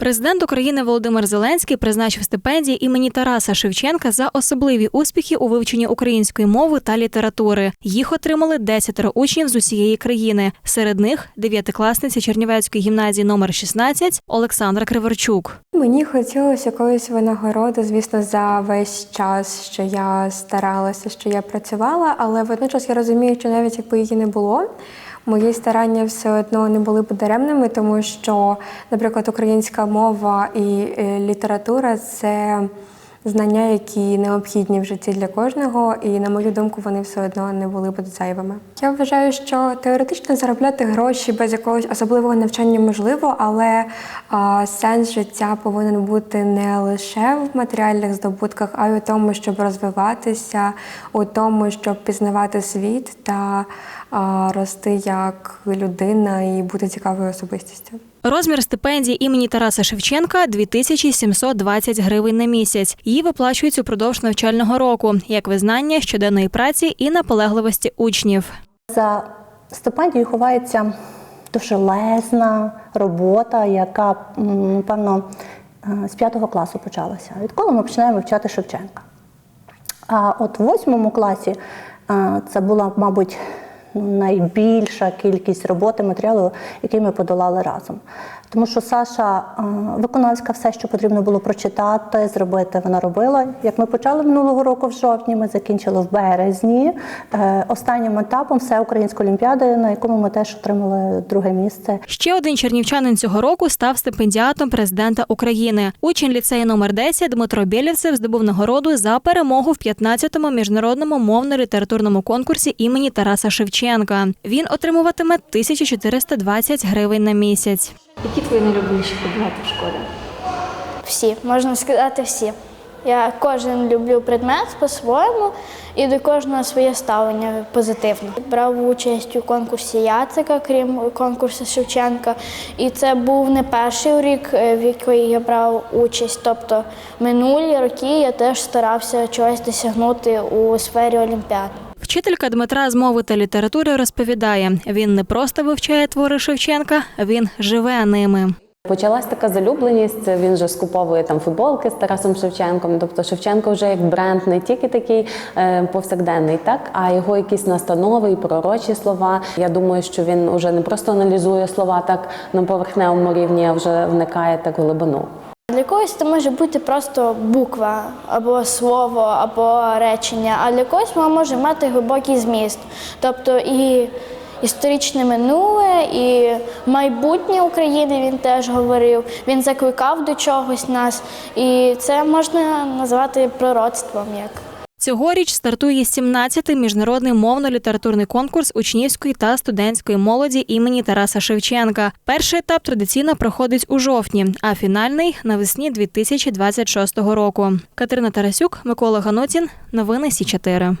Президент України Володимир Зеленський призначив стипендії імені Тараса Шевченка за особливі успіхи у вивченні української мови та літератури. Їх отримали десятеро учнів з усієї країни. Серед них дев'ятикласниця Чернівецької гімназії номер 16 Олександра Криворчук. Мені хотілося якоїсь винагороди, звісно, за весь час, що я старалася, що я працювала, але водночас я розумію, що навіть якби її не було, мої старання все одно не були б даремними, тому що, наприклад, українська мова і е, література це знання, які необхідні в житті для кожного, і на мою думку, вони все одно не були б зайвими. Я вважаю, що теоретично заробляти гроші без якогось особливого навчання можливо, але а, сенс життя повинен бути не лише в матеріальних здобутках, а й у тому, щоб розвиватися, у тому, щоб пізнавати світ та а, рости як людина і бути цікавою особистістю. Розмір стипендії імені Тараса Шевченка 2720 гривень на місяць. Її виплачують упродовж навчального року як визнання щоденної праці і наполегливості учнів. За стипендією ховається довжелезна робота, яка, м, напевно, е, з п'ятого класу почалася. Відколи ми починаємо вивчати Шевченка. А от в восьмому класі е, це була, мабуть, найбільша кількість роботи, матеріалу, який ми подолали разом. Тому що Саша е, виконавська все, що потрібно було прочитати, зробити, вона робила. Як ми почали минулого року в жовтні, ми закінчили в березні. Е, Останнім етапом всеукраїнської олімпіади, на якому ми теж отримали друге місце. Ще один чернівчанин цього року став стипендіатом президента України. Учень ліцею номер 10 Дмитро Білєвцев здобув нагороду за перемогу в 15-му міжнародному мовно-літературному конкурсі імені Тараса Шевченка. Він отримуватиме 1420 гривень на місяць. Які твої найлюбленіші предмети в школі? Всі, можна сказати, всі. Я кожен люблю предмет по-своєму і до кожного своє ставлення позитивне. Брав участь у конкурсі Яцика, крім конкурсу Шевченка. І це був не перший рік, е, в який я брав участь. Тобто минулі роки я теж старався чогось досягнути у сфері Олімпіад. Вчителька Дмитра з мови та літератури розповідає: він не просто вивчає твори Шевченка, він живе ними. Почалась така залюбленість. Він вже скуповує там футболки з Тарасом Шевченком. Тобто Шевченко вже як бренд не тільки такий е, повсякденний, так а його якісь настанови і пророчі слова. Я думаю, що він вже не просто аналізує слова так на поверхневому рівні, а вже вникає так глибину. Для когось це може бути просто буква або слово, або речення, а для когось воно може мати глибокий зміст. Тобто і історичне минуле, і майбутнє України він теж говорив. Він закликав до чогось нас, і це можна назвати пророцтвом як. Цьогоріч стартує 17-й міжнародний мовно-літературний конкурс учнівської та студентської молоді імені Тараса Шевченка. Перший етап традиційно проходить у жовтні, а фінальний навесні 2026 року. Катерина Тарасюк, Микола Ганутін. Новини Сі 4